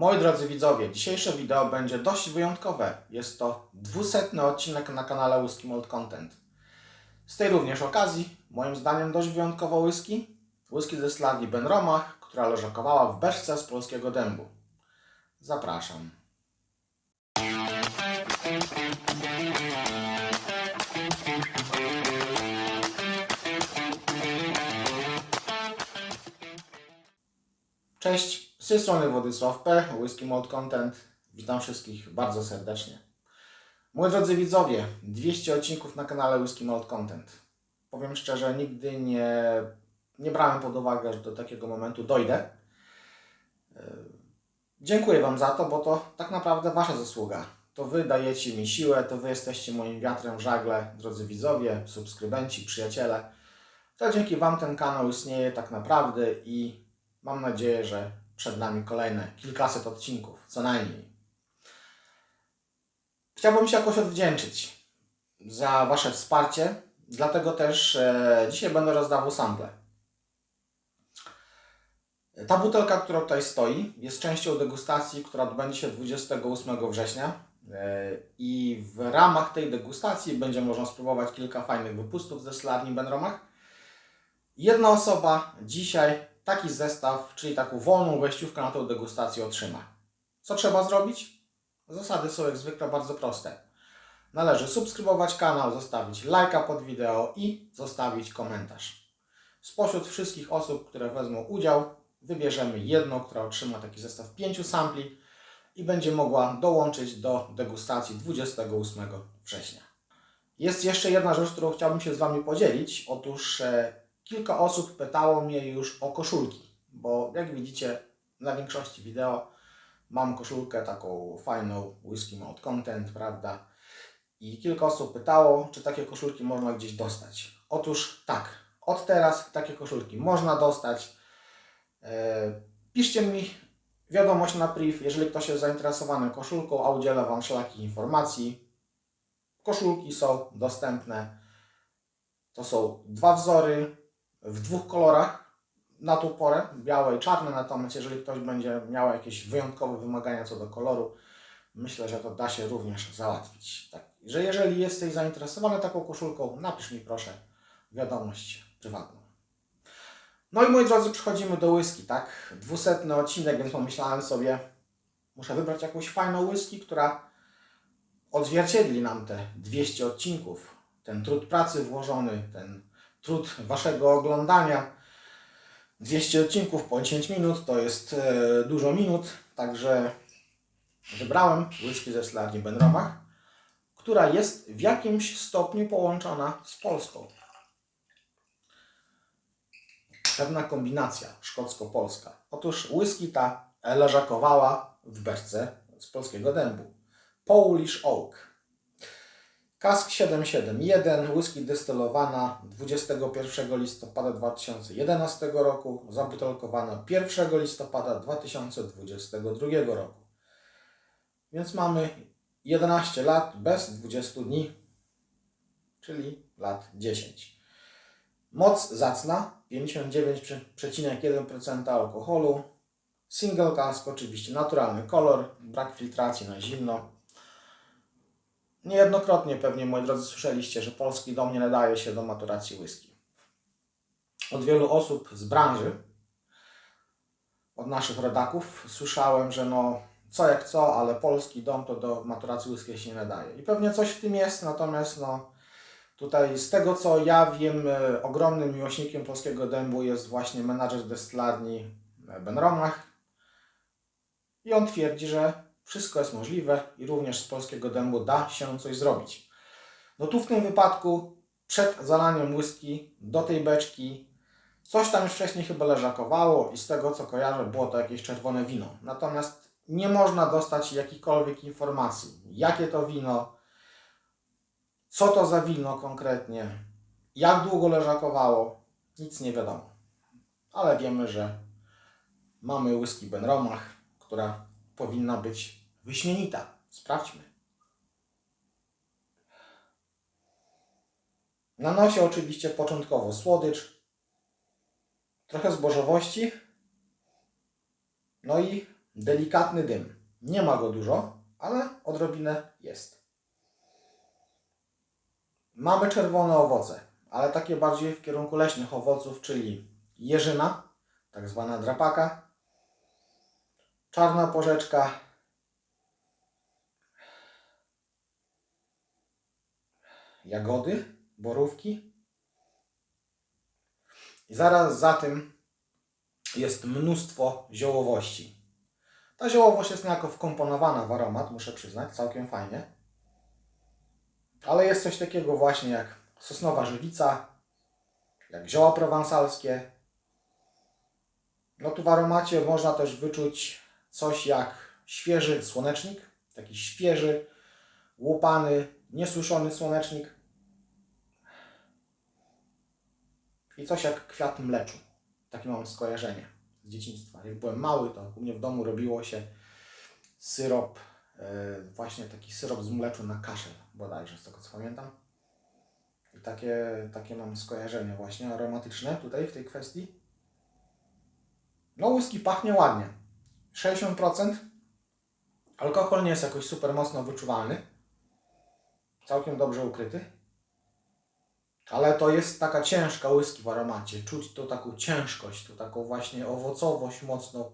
Moi drodzy widzowie, dzisiejsze wideo będzie dość wyjątkowe. Jest to dwusetny odcinek na kanale Whisky Malt Content. Z tej również okazji, moim zdaniem dość wyjątkowa whisky, whisky ze Slavii Benromach, która leżakowała w beczce z polskiego dębu. Zapraszam. Cześć, z tej strony Władysław P., Whisky Malt Content. Witam wszystkich bardzo serdecznie. Moi drodzy widzowie, 200 odcinków na kanale Whisky Malt Content. Powiem szczerze, nigdy nie, nie brałem pod uwagę, że do takiego momentu dojdę. Yy, Dziękuję Wam za to, bo to tak naprawdę Wasza zasługa. To Wy dajecie mi siłę, to Wy jesteście moim wiatrem w żagle, drodzy widzowie, subskrybenci, przyjaciele. To dzięki Wam ten kanał istnieje tak naprawdę i Mam nadzieję, że przed nami kolejne kilkaset odcinków, co najmniej. Chciałbym się jakoś odwdzięczyć za Wasze wsparcie, dlatego też e, dzisiaj będę rozdawał sample. Ta butelka, która tutaj stoi, jest częścią degustacji, która odbędzie się 28 września. E, I w ramach tej degustacji będzie można spróbować kilka fajnych wypustów ze Slarni Benromach. Jedna osoba dzisiaj taki zestaw, czyli taką wolną wejściówkę na tą degustację otrzyma. Co trzeba zrobić? Zasady są jak zwykle bardzo proste. Należy subskrybować kanał, zostawić lajka pod wideo i zostawić komentarz. Spośród wszystkich osób, które wezmą udział, wybierzemy jedną, która otrzyma taki zestaw 5 sampli i będzie mogła dołączyć do degustacji 28 września. Jest jeszcze jedna rzecz, którą chciałbym się z Wami podzielić. Otóż e, Kilka osób pytało mnie już o koszulki, bo jak widzicie na większości wideo mam koszulkę taką fajną Whisky Malt Content, prawda? I kilka osób pytało, czy takie koszulki można gdzieś dostać. Otóż tak, od teraz takie koszulki można dostać. E, piszcie mi wiadomość na priv, jeżeli ktoś jest zainteresowany koszulką, a udzielę Wam wszelakich informacji. Koszulki są dostępne. To są dwa wzory, w dwóch kolorach na tą porę, białe i czarne, natomiast jeżeli ktoś będzie miał jakieś wyjątkowe wymagania co do koloru, myślę, że to da się również załatwić. Tak, że jeżeli jesteś zainteresowany taką koszulką, napisz mi proszę wiadomość prywatną. No i moi drodzy, przechodzimy do whisky, tak? Dwusetny odcinek, więc pomyślałem sobie, muszę wybrać jakąś fajną whisky, która odzwierciedli nam te 200 odcinków, ten trud pracy włożony, ten trud Waszego oglądania. 200 odcinków po 10 minut to jest e, dużo minut, także wybrałem whisky ze Slarni Benromach, która jest w jakimś stopniu połączona z Polską. Pewna kombinacja szkocko-polska. Otóż whisky ta leżakowała w beczce z polskiego dębu. Polish Oak. Kask 771, whisky destylowana 21 listopada 2011 roku, zabutelkowana 1 listopada 2022 roku. Więc mamy 11 lat bez 20 dni, czyli lat 10. Moc zacna 59,1% alkoholu. Single cask oczywiście naturalny kolor, brak filtracji na zimno. Niejednokrotnie pewnie, moi drodzy, słyszeliście, że polski dom nie nadaje się do maturacji whisky. Od wielu osób z branży, od naszych rodaków, słyszałem, że no co jak co, ale polski dom to do maturacji whisky się nie nadaje. I pewnie coś w tym jest, natomiast no tutaj z tego co ja wiem, e, ogromnym miłośnikiem polskiego dębu jest właśnie menadżer destylarni Ben Romach. I on twierdzi, że wszystko jest możliwe i również z polskiego dębu da się coś zrobić. No tu w tym wypadku przed zalaniem whisky do tej beczki coś tam już wcześniej chyba leżakowało i z tego co kojarzę było to jakieś czerwone wino. Natomiast nie można dostać jakichkolwiek informacji, jakie to wino, co to za wino konkretnie, jak długo leżakowało, nic nie wiadomo. Ale wiemy, że mamy whisky Benromach, która powinna być Wyśmienita. Sprawdźmy. Na nosie oczywiście początkowo słodycz, trochę zbożowości, no i delikatny dym. Nie ma go dużo, ale odrobinę jest. Mamy czerwone owoce, ale takie bardziej w kierunku leśnych owoców, czyli jeżyna, tak zwana drapaka, czarna porzeczka, jagody, borówki. I zaraz za tym jest mnóstwo ziołowości. Ta ziołowość jest niejako wkomponowana w aromat, muszę przyznać, całkiem fajnie. Ale jest coś takiego właśnie jak sosnowa żywica, jak zioła prowansalskie. No tu w aromacie można też wyczuć coś jak świeży słonecznik, taki świeży, łupany, niesuszony słonecznik. I coś jak kwiat mleczu. Takie mam skojarzenie z dzieciństwa. Jak byłem mały, to u mnie w domu robiło się syrop, e, właśnie taki syrop z mleczu na kaszel, bodajże, z tego co pamiętam. I takie, takie mam skojarzenie właśnie aromatyczne tutaj w tej kwestii. No whisky pachnie ładnie. 60%. Alkohol nie jest jakoś super mocno wyczuwalny. Całkiem dobrze ukryty. Ale to jest taka ciężka whisky w aromacie. Czuć tą taką ciężkość, tą taką właśnie owocowość mocną.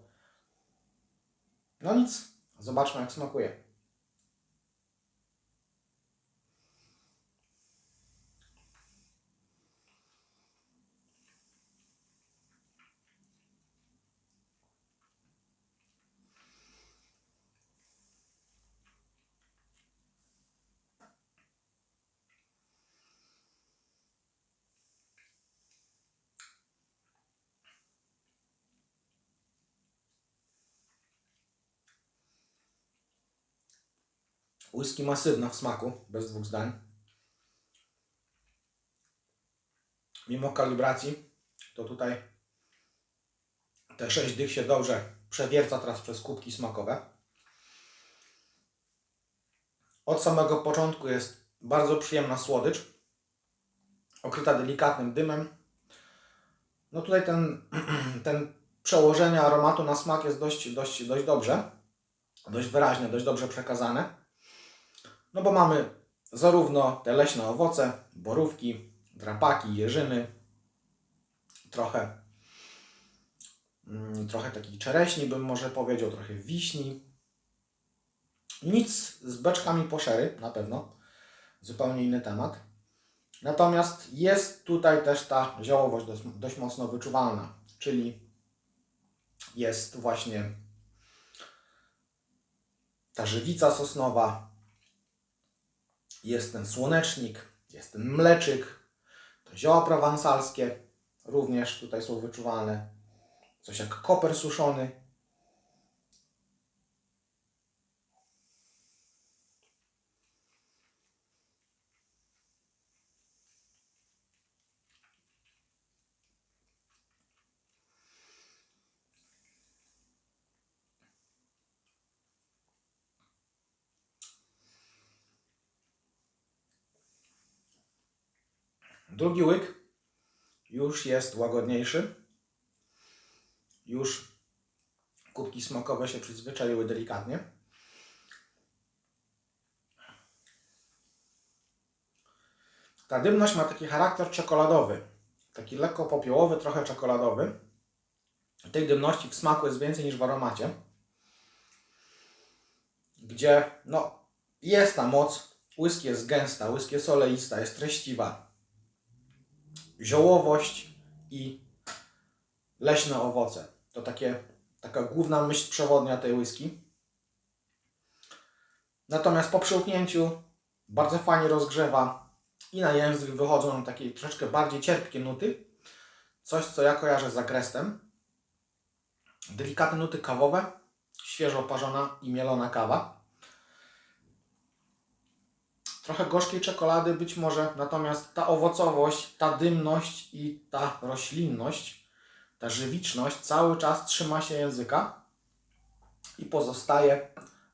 No nic, zobaczmy jak smakuje. Whisky masywna w smaku, bez dwóch zdań. Mimo kalibracji, to tutaj te 6 dych się dobrze przewierca teraz przez kubki smakowe. Od samego początku jest bardzo przyjemna słodycz, okryta delikatnym dymem. No tutaj ten, ten przełożenie aromatu na smak jest dość, dość, dość dobrze, dość wyraźne, dość dobrze przekazane. No bo mamy zarówno te leśne owoce, borówki, drapaki, jeżyny, trochę, mm, trochę takich czereśni bym może powiedział, trochę wiśni. Nic z beczkami poszery, na pewno. Zupełnie inny temat. Natomiast jest tutaj też ta ziołowość dość, dość mocno wyczuwalna, czyli jest właśnie ta żywica sosnowa, jest ten słonecznik, jest ten mleczyk, to zioła prowansalskie również tutaj są wyczuwalne. Coś jak koper suszony. Drugi łyk już jest łagodniejszy. Już kubki smakowe się przyzwyczaiły delikatnie. Ta dymność ma taki charakter czekoladowy. Taki lekko popiołowy, trochę czekoladowy. Tej dymności w smaku jest więcej niż w aromacie. Gdzie no, jest ta moc. Whisky jest gęsta, whisky jest oleista, jest treściwa ziołowość i leśne owoce. To takie, taka główna myśl przewodnia tej whisky. Natomiast po przełknięciu bardzo fajnie rozgrzewa i na język wychodzą nam takie troszeczkę bardziej cierpkie nuty. Coś, co ja kojarzę z agrestem. Delikatne nuty kawowe, świeżo oparzona i mielona kawa. Trochę gorzkiej czekolady być może, natomiast ta owocowość, ta dymność i ta roślinność, ta żywiczność cały czas trzyma się języka i pozostaje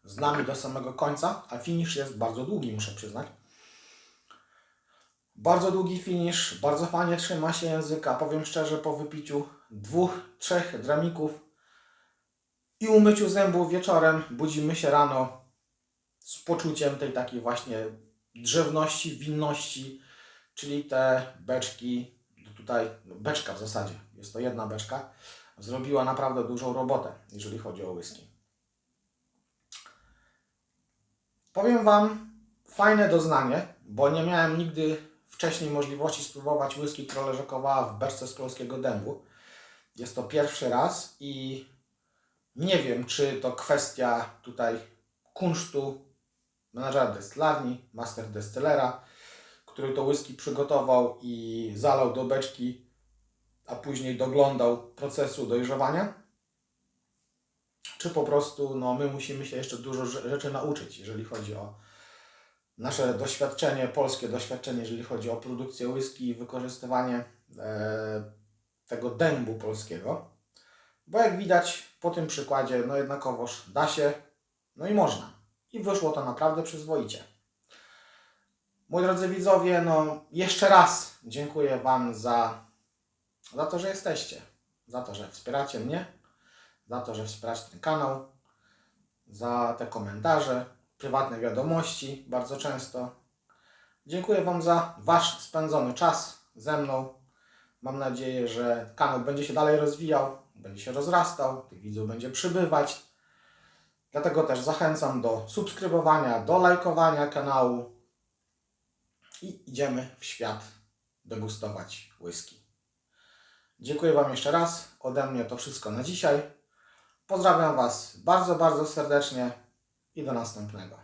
z nami do samego końca, a finish jest bardzo długi, muszę przyznać. Bardzo długi finish, bardzo fajnie trzyma się języka. Powiem szczerze, po wypiciu dwóch, trzech dramików i umyciu zębów wieczorem budzimy się rano z poczuciem tej takiej właśnie drzewności, winności, czyli te beczki, tutaj no beczka w zasadzie, jest to jedna beczka, zrobiła naprawdę dużą robotę, jeżeli chodzi o whisky. Powiem Wam fajne doznanie, bo nie miałem nigdy wcześniej możliwości spróbować whisky, która leżakowała w beczce z polskiego dębu. Jest to pierwszy raz i nie wiem, czy to kwestia tutaj kunsztu menadżera destylarni, master destylera, który to whisky przygotował i zalał do beczki, a później doglądał procesu dojrzewania. Czy po prostu no, my musimy się jeszcze dużo rze- rzeczy nauczyć, jeżeli chodzi o nasze doświadczenie, polskie doświadczenie, jeżeli chodzi o produkcję whisky i wykorzystywanie e, tego dębu polskiego. Bo jak widać po tym przykładzie, no jednakowoż da się, no i można. I wyszło to naprawdę przyzwoicie. Moi drodzy widzowie, no jeszcze raz dziękuję Wam za, za to, że jesteście. Za to, że wspieracie mnie, za to, że wspieracie ten kanał, za te komentarze, prywatne wiadomości bardzo często. Dziękuję Wam za Wasz spędzony czas ze mną. Mam nadzieję, że kanał będzie się dalej rozwijał, będzie się rozrastał, tych widzów będzie przybywać. Dlatego też zachęcam do subskrybowania, do lajkowania kanału i idziemy w świat degustować whisky. Dziękuję Wam jeszcze raz. Ode mnie to wszystko na dzisiaj. Pozdrawiam Was bardzo, bardzo serdecznie i do następnego.